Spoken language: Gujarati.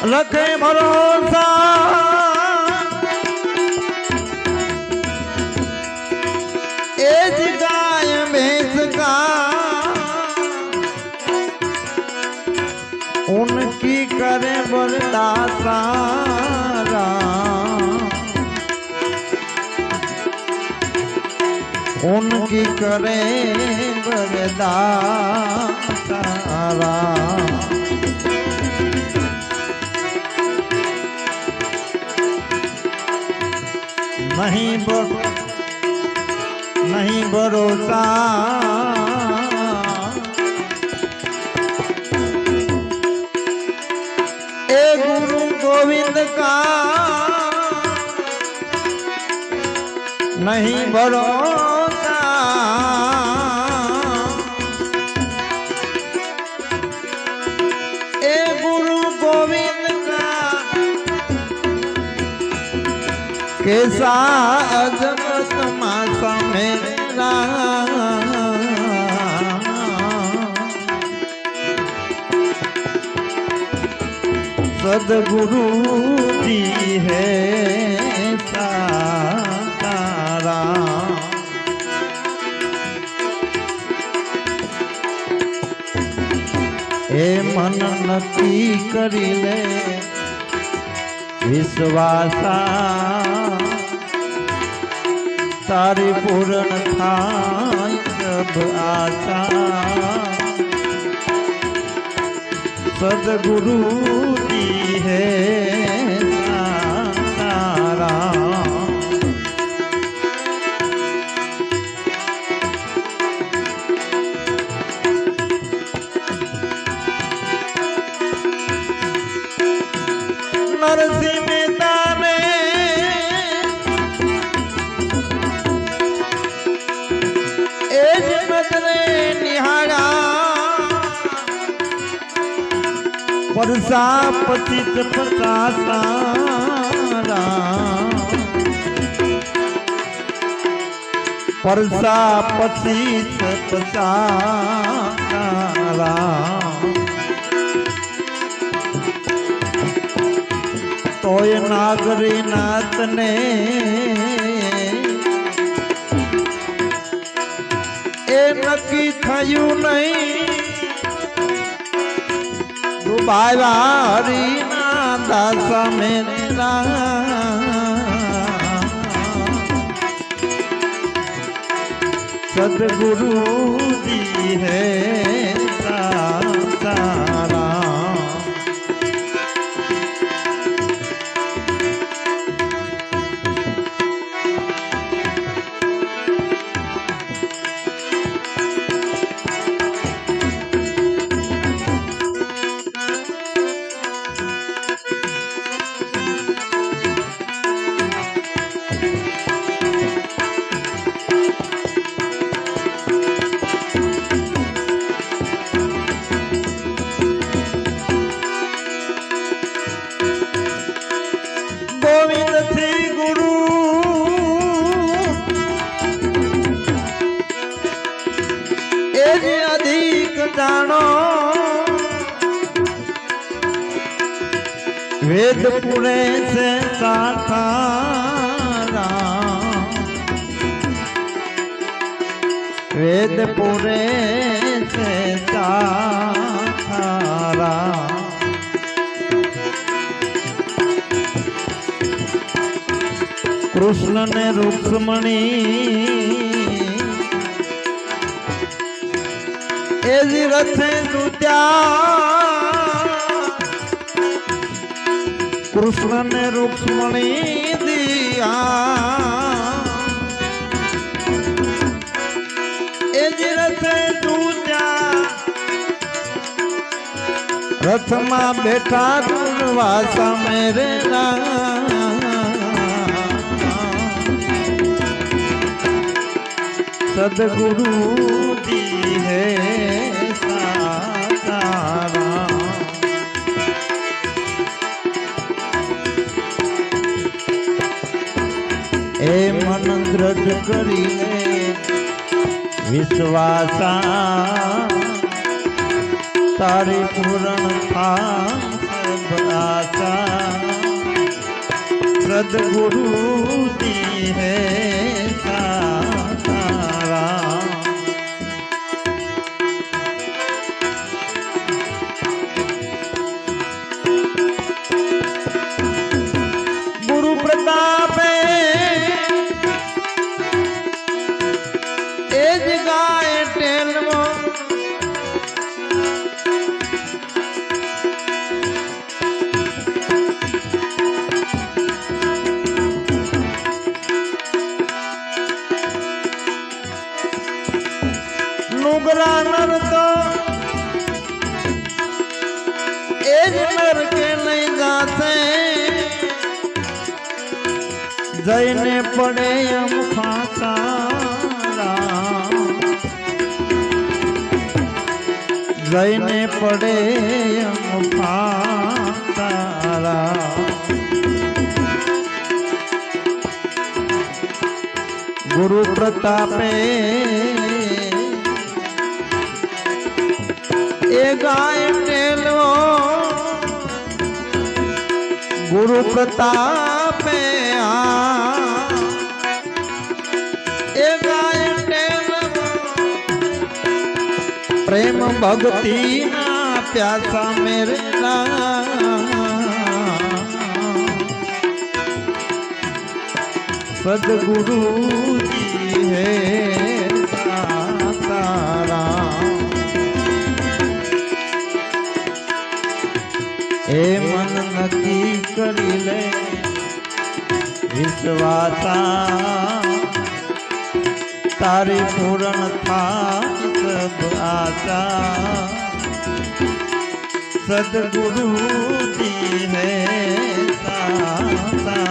લખે ભરોસા એ જ ગાય ભેંસ કા ઉનકી કરે બરદાસા રામ ઉનકી કરે બરદાસ નહીં નહીં ભરોસા એ ગુરુ ગોવિંદ કા નહીં ભરોસા સા જગતમાં સામે સદગુરુ જી હે તારા હે મન નથી કરી લે વિશ્વાસા તારી પૂરણ થાય સબ આશા. સદગુરુ હે નરસિંહ પરસા પતિત પચાસારા પરસા પતિત પચાસારા તોય નાગરી નાતને એ નક્કી થયું નહીં. ડુબાવ્યા હરીના દાસા મેરા સદગુરુ દી હે સારા વેદ પુણે છે સાખારા વેદ પુરે છે સાખારા કૃષ્ણ ને રૂક્ષ્મણી. એ રથે દૂત્યા કૃષ્ણ ને રૂક્ષ્મણી દિયા. એ જ રથે દૂત્યા રથમાં બેઠા દુર્વાસા મેરે સદગુરુ કરીને વિશ્વાસા તારી પૂરણ થા સદગુરુ સિંહ હે નુગરા નર તો એ જ નર કે નહીં જાતે જઈને પડે એમ ખાતા જઈને પડે એમ ફાંસારા ગુરુ પ્રતાપે એ ગાય ટેલો ગુરુ પ્રતાપે આ. એ ગાય ટેલો પ્રેમ ભક્તિ ના પ્યાસા મેરે સદગુરુજી હે. એ મન નક્કી કરી લે. વિશ્વાસા તારી પૂરણ થાત આશા સદગુરુજી હે સારા